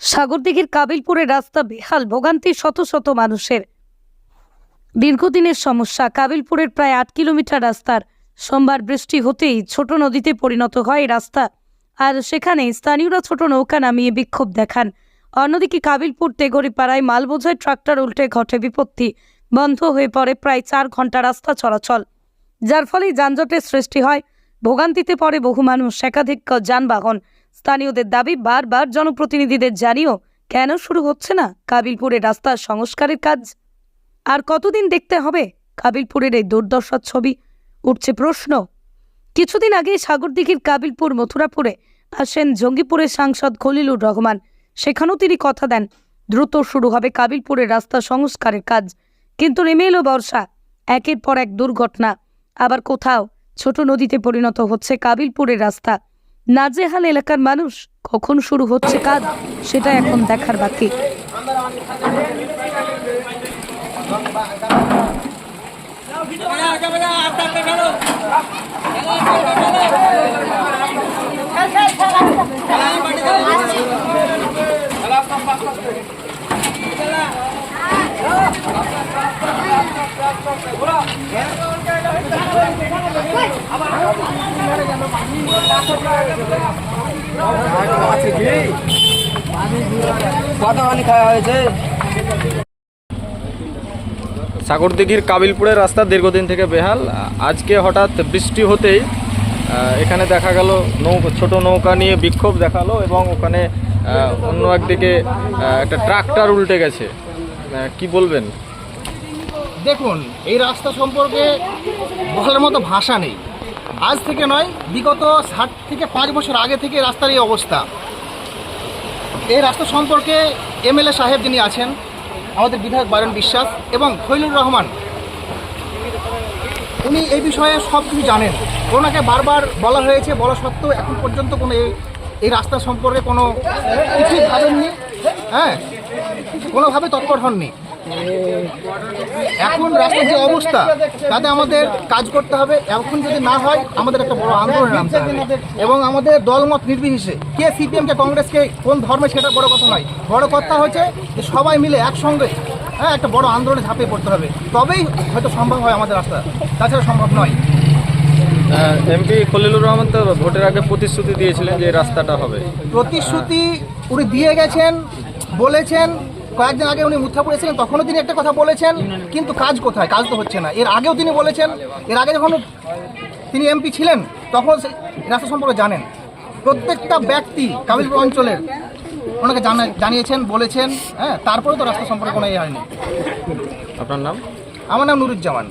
সাগরদিঘির কাবিলপুরের রাস্তা বেহাল ভোগান্তি শত শত মানুষের। দীর্ঘদিনের সমস্যা, কাবিলপুরের প্রায় আট কিলোমিটার রাস্তার। সোমবার বৃষ্টি হতেই ছোট নদীতে পরিণত হয় রাস্তা। আর সেখানে স্থানীয়রা ছোট নৌকা নামিয়ে বিক্ষোভ দেখান। অন্যদিকে কাবিলপুর তেগরিপাড়ায় মাল বোঝাই ট্রাক্টর উল্টে ঘটে বিপত্তি। বন্ধ হয়ে পড়ে প্রায় চার ঘণ্টা রাস্তা চলাচল। যার ফলে যানজটের সৃষ্টি হয়। ভোগান্তিতে পড়ে বহু মানুষ, একাধিক যানবাহন। স্থানীয়দের দাবি বারবার জনপ্রতিনিধিদের জানিও কেন শুরু হচ্ছে না কাবিলপুরের রাস্তার সংস্কারের কাজ? আর কতদিন দেখতে হবে কাবিলপুরের এই দুর্দশার ছবি? উঠছে প্রশ্ন। কিছুদিন আগে সাগরদিঘির কাবিলপুর মথুরাপুরে আসেন জঙ্গিপুরের সাংসদ খলিলুর রহমান। সেখানেও তিনি কথা দেন, দ্রুত শুরু হবে কাবিলপুরের রাস্তা সংস্কারের কাজ। কিন্তু নেমে এলো বর্ষা, একের পর এক দুর্ঘটনা। আবার কোথাও ছোট নদীতে পরিণত হচ্ছে কাবিলপুরের রাস্তা। নাজেহাল এলাকার মানুষ কখন শুরু হচ্ছে কাজ সেটা এখন দেখার বাকি সাগরদিঘির কাবিলপুরের রাস্তা দীর্ঘদিন থেকে বেহাল। আজকে হঠাৎ বৃষ্টি হতেই এখানে দেখা গেল নৌকা ছোট নৌকা নিয়ে বিক্ষোভ দেখাল এবং ওখানে অন্য একদিকে একটা ট্রাক্টর উল্টে গেছে। কি বলবেন? দেখুন, এই রাস্তা সম্পর্কে বলার মতো ভাষা নেই। আজ থেকে নয়, বিগত ষাট থেকে পাঁচ বছর আগে থেকে রাস্তার এই অবস্থা। এই রাস্তা সম্পর্কে এমএলএ সাহেব যিনি আছেন, আমাদের বিধায়ক বারণ বিশ্বাস এবং খৈলুর রহমান, উনি এই বিষয়ে সব কিছু জানেন। ওনাকে বারবার বলা হয়েছে, বলা সত্ত্বেও এখন পর্যন্ত কোনো এই রাস্তা সম্পর্কে কোনো কিছুই ভাবেননি। হ্যাঁ কোনোভাবে তৎপর হননি। এখন রাস্তার যে অবস্থা তাতে আমাদের কাজ করতে হবে। এখন যদি না হয় আমাদের একটা বড় আন্দোলন নামতে হবে। এবং আমাদের দলমত নির্বিশেষে কে সিপিএম কে কংগ্রেসকে কোন ধর্মে সেটা বড় কথা নয়। বড় কথা হচ্ছে যে সবাই মিলে একসঙ্গে হ্যাঁ একটা বড় আন্দোলনে ঝাঁপিয়ে পড়তে হবে। তবেই হয়তো সম্ভব হয় আমাদের রাস্তা। তাছাড়া সম্ভব নয়। এমপি খলিলুর রহমান তো ভোটের আগে প্রতিশ্রুতি দিয়েছিলেন যে রাস্তাটা হবে। প্রতিশ্রুতি উনি দিয়ে গেছেন বলেছেন কয়েকদিন আগে উনি মুথা পড়েছিলেন তখনও তিনি একটা কথা বলেছেন কিন্তু কাজ কোথায়? কাজ তো হচ্ছে না। এর আগেও তিনি বলেছেন এর আগে যখন তিনি এমপি ছিলেন তখন রাস্তা সম্পর্কে জানেন। প্রত্যেকটা ব্যক্তি কাবিলপুর অঞ্চলের ওনাকে জানা জানিয়েছেন বলেছেন হ্যাঁ তারপরে তো রাস্তা সম্পর্কে কোনো ইয়ে হয়নি। আপনার নাম? আমার নাম নুরুজ্জামান।